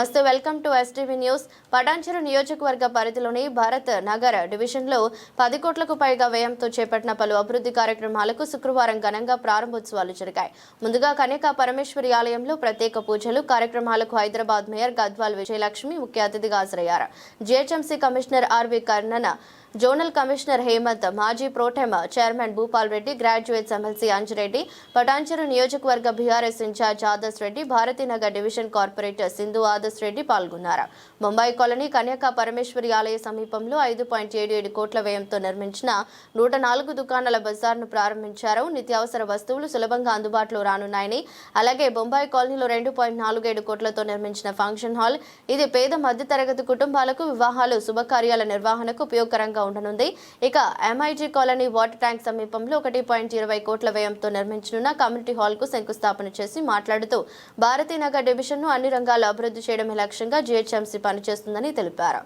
నమస్తే welcome to STV news Patancheru నియోజకవర్గ పరిధిలోని భారత్ నగర్ డివిజన్లో పది కోట్లకు పైగా వ్యయంతో చేపట్టిన పలు అభివృద్ధి కార్యక్రమాలకు శుక్రవారం ఘనంగా ప్రారంభోత్సవాలు జరిగాయి. ముందుగా కన్యకా పరమేశ్వరి ఆలయంలో ప్రత్యేక పూజలు కార్యక్రమాలకు హైదరాబాద్ మేయర్ గద్వాల్ విజయలక్ష్మి ముఖ్య అతిథిగా హాజరయ్యారు. GHMC commissioner RV Karnan zonal commissioner Hemanth మాజీ protem chairman Bhupal Reddy graduates MLC Anjireddy Patancheru నియోజకవర్గ BRS incharge Adarsh Reddy Bharathinagar division corporator Sindhu Adarsh Reddy పాల్గొన్నారు. ముంబై కాలనీ కన్యకా పరమేశ్వరి ఆలయ సమీపంలో ఐదు పాయింట్ ఏడు ఏడు కోట్ల వ్యయంతో నిర్మించిన నూట నాలుగు దుకాణాల బజార్ను ప్రారంభించారు. నిత్యావసర వస్తువులు సులభంగా అందుబాటులో రానున్నాయని అలాగే బొంబాయి కాలనీలో రెండు పాయింట్ నాలుగేడు కోట్లతో నిర్మించిన ఫంక్షన్ హాల్ ఇది పేద మధ్యతరగతి కుటుంబాలకు వివాహాలు శుభకార్యాల నిర్వహణకు ఉపయోగకరంగా ఉండనుంది. ఇక ఎంఐజీ కాలనీ వాటర్ ట్యాంక్ సమీపంలో ఒకటి పాయింట్ ఇరవై కోట్ల వ్యయంతో నిర్మించనున్న కమ్యూనిటీ హాల్కు శంకుస్థాపన చేసి మాట్లాడుతూ భారతీనగర్ డివిజన్ను అన్ని రంగాల్లో అభివృద్ధి చేయడమే లక్ష్యంగా జీహెచ్ఎంసీ పనిచేస్తుందని తెలిపారు.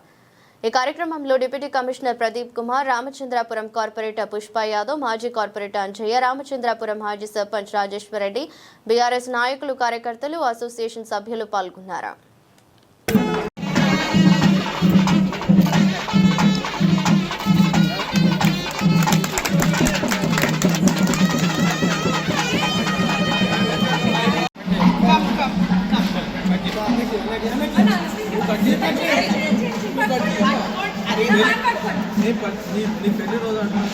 ఈ కార్యక్రమంలో deputy commissioner Pradeep Kumar Ramachandrapuram corporator Pushpa Yadav మాజీ కార్పొరేటర్ అంజయ్య రామచంద్రాపురం మాజీ సర్పంచ్ రాజేశ్వర్ రెడ్డి బీఆర్ఎస్ నాయకులు కార్యకర్తలు అసోసియేషన్ సభ్యులు పాల్గొన్నారు. నీ ప- నీ- నీ పెళ్ళి రోజు అంటున్నా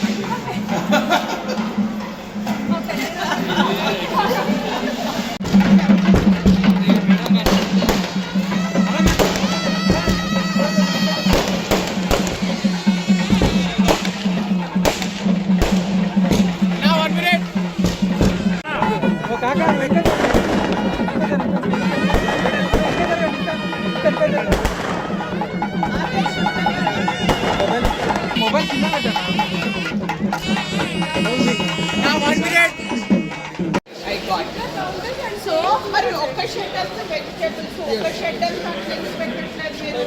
మరి ఒక్క షెడ్ అంతా వెజిటేబుల్స్ ఒక్క షెడ్ అంతా థింగ్స్ పెట్టట్లేదు మీరు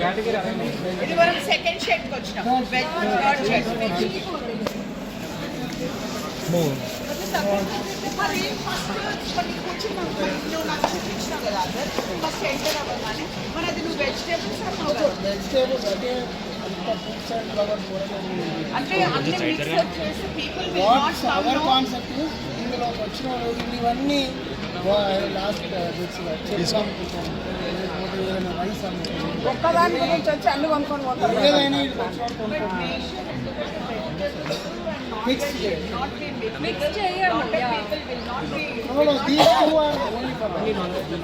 కేటగిరీ అదే ఇది మనం సెకండ్ షెడ్కి వచ్చినాం వెజ్ థర్డ్ షెడ్ మరి ఫస్ట్ కొన్ని కూర్చున్నాం నువ్వు నాకు చూపించినావు కదా అదర్ ఫస్ట్ ఎంటర్ అవ్వగానే మరి అది నువ్వు వెజిటేబుల్స్ అన్నావు కదా. వెజిటేబుల్స్ అంటే అంత ఫ్రూట్స్ అండ్ ఫ్లవర్స్ కూడా అంటే అన్ని మిక్స్ చేసి people will not what's come ఇందులోకి వచ్చిన ఇవన్నీ లాస్ట్ ఏదైనా రైస్ అమ్ముతుంది ఒక్కదాని గురించి వచ్చి అన్ని కొనుక్కొని పోతారు. మిక్స్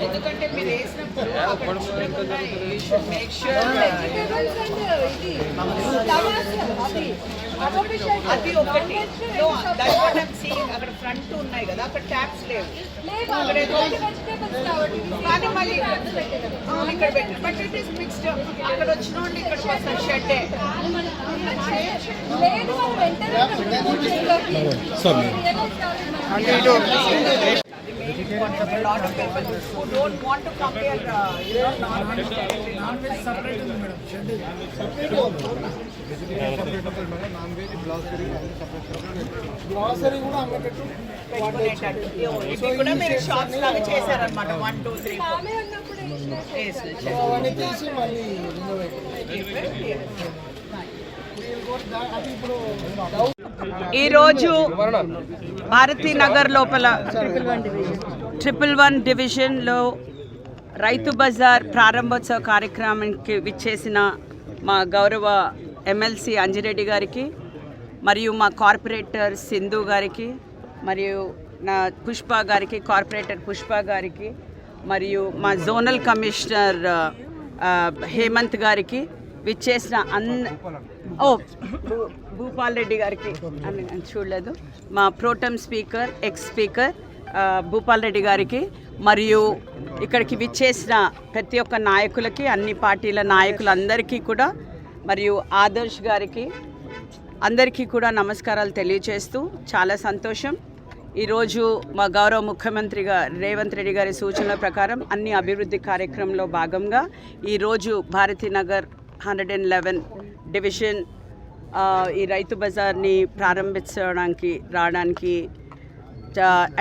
ఎందుకంటే మీరు వేసినప్పుడు అది ఒకటి I'm seeing. అక్కడ ఫ్రంట్ ఉన్నాయి కదా అక్కడ ట్యాప్స్ లేవు. కానీ మళ్ళీ ఇక్కడ పెట్టి. బట్ ఇట్ ఈస్ మిక్స్డ్ అక్కడ వచ్చిన వాళ్ళు ఇక్కడికి వస్తారు షెడ్డే a lot of people who don't want to compare uh, you know non-vegetarian grocery కూడా అమ్మేటట్టు పెట్టుకునేటట్టు ఇది కూడా మీరు షాప్స్ లాగా చేశారనమాట వన్ టూ త్రీ ఫోర్ అవన్నీ తీసి మళ్ళీ renovate. అది ఇప్పుడు ఈరోజు భారతీ నగర్ లోపల ట్రిపుల్ వన్ డివిజన్లో రైతు బజార్ ప్రారంభోత్సవ కార్యక్రమానికి విచ్చేసిన మా గౌరవ ఎమ్మెల్సీ అంజిరెడ్డి గారికి మరియు మా కార్పొరేటర్ సింధు గారికి మరియు నా పుష్ప గారికి కార్పొరేటర్ పుష్ప గారికి మరియు మా జోనల్ కమిషనర్ హేమంత్ గారికి విచ్చేసిన అన్ ఓ భూ- భూపాల్ రెడ్డి గారికి అని చూడలేదు. మా protem speaker ex speaker Bhupal Reddy గారికి మరియు ఇక్కడికి విచ్చేసిన ప్రతి ఒక్క నాయకులకి అన్ని పార్టీల నాయకులందరికీ కూడా మరియు ఆదర్శ్ గారికి అందరికీ కూడా నమస్కారాలు తెలియచేస్తూ చాలా సంతోషం. ఈరోజు మా గౌరవ ముఖ్యమంత్రిగా రేవంత్ రెడ్డి గారి సూచనల ప్రకారం అన్ని అభివృద్ధి కార్యక్రమంలో భాగంగా ఈరోజు Bharathinagar hundred and eleven division ఈ రైతు బజార్ని ప్రారంభించడానికి రావడానికి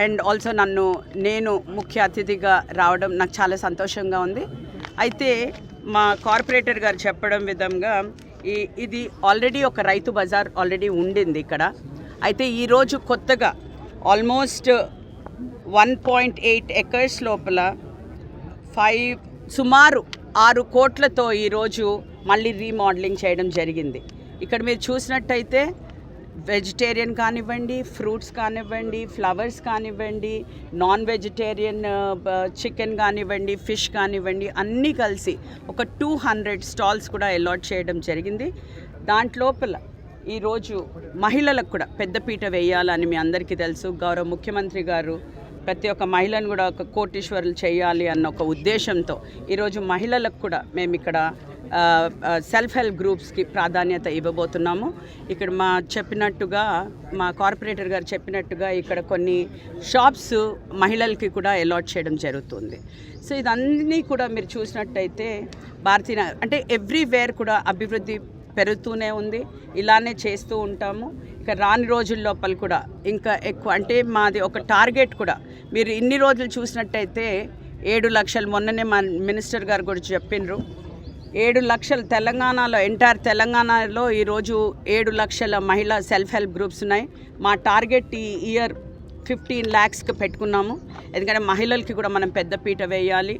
అండ్ ఆల్సో నన్ను నేను ముఖ్య అతిథిగా రావడం నాకు చాలా సంతోషంగా ఉంది. అయితే మా కార్పొరేటర్ గారు చెప్పడం విధంగా ఈ ఇది ఆల్రెడీ ఒక రైతు బజార్ ఆల్రెడీ ఉండింది ఇక్కడ. అయితే ఈరోజు కొత్తగా almost one point eight acres లోపల ఫైవ్ సుమారు ఆరు కోట్లతో ఈరోజు మళ్ళీ రీమోడలింగ్ చేయడం జరిగింది. ఇక్కడ మీరు చూసినట్టయితే వెజిటేరియన్ కానివ్వండి ఫ్రూట్స్ కానివ్వండి ఫ్లవర్స్ కానివ్వండి నాన్ వెజిటేరియన్ చికెన్ కానివ్వండి ఫిష్ కానివ్వండి అన్నీ కలిసి ఒక టూ హండ్రెడ్ స్టాల్స్ కూడా అలాట్ చేయడం జరిగింది. దాంట్లోపల ఈరోజు మహిళలకు కూడా పెద్దపీట వేయాలని మీ అందరికీ తెలుసు. గౌరవ ముఖ్యమంత్రి గారు ప్రతి ఒక్క మహిళను కూడా ఒక కోటీశ్వరులు చేయాలి అన్న ఒక ఉద్దేశంతో ఈరోజు మహిళలకు కూడా మేము ఇక్కడ సెల్ఫ్ హెల్ప్ గ్రూప్స్కి ప్రాధాన్యత ఇవ్వబోతున్నాము. ఇక్కడ మా చెప్పినట్టుగా మా కార్పొరేటర్ గారు చెప్పినట్టుగా ఇక్కడ కొన్ని షాప్స్ మహిళలకి కూడా అలాట్ చేయడం జరుగుతుంది. సో ఇదన్నీ కూడా మీరు చూసినట్టయితే భారతీయ అంటే ఎవ్రీవేర్ కూడా అభివృద్ధి పెరుగుతూనే ఉంది. ఇలానే చేస్తూ ఉంటాము. ఇక రాని రోజుల లోపల కూడా ఇంకా ఎక్కువ అంటే మాది ఒక టార్గెట్ కూడా. మీరు ఇన్ని రోజులు చూసినట్టయితే ఏడు లక్షలు మొన్ననే మా మినిస్టర్ గారు గురించి చెప్పిండ్రు ఏడు లక్షలు తెలంగాణలో ఎంటైర్ తెలంగాణలో ఈరోజు ఏడు లక్షల మహిళా సెల్ఫ్ హెల్ప్ గ్రూప్స్ ఉన్నాయి. మా టార్గెట్ ఈ ఇయర్ ఫిఫ్టీన్ ల్యాక్స్కి పెట్టుకున్నాము. ఎందుకంటే మహిళలకి కూడా మనం పెద్దపీట వేయాలి.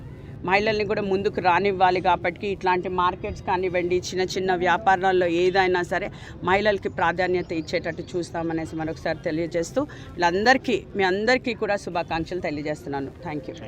మహిళల్ని కూడా ముందుకు రానివ్వాలి కాబట్టి ఇట్లాంటి మార్కెట్స్ కానివ్వండి చిన్న చిన్న వ్యాపారాల్లో ఏదైనా సరే మహిళలకి ప్రాధాన్యత ఇచ్చేటట్టు చూస్తామనేసి మరొకసారి తెలియజేస్తూ వీళ్ళందరికీ మీ అందరికీ కూడా శుభాకాంక్షలు తెలియజేస్తున్నాను. Thank you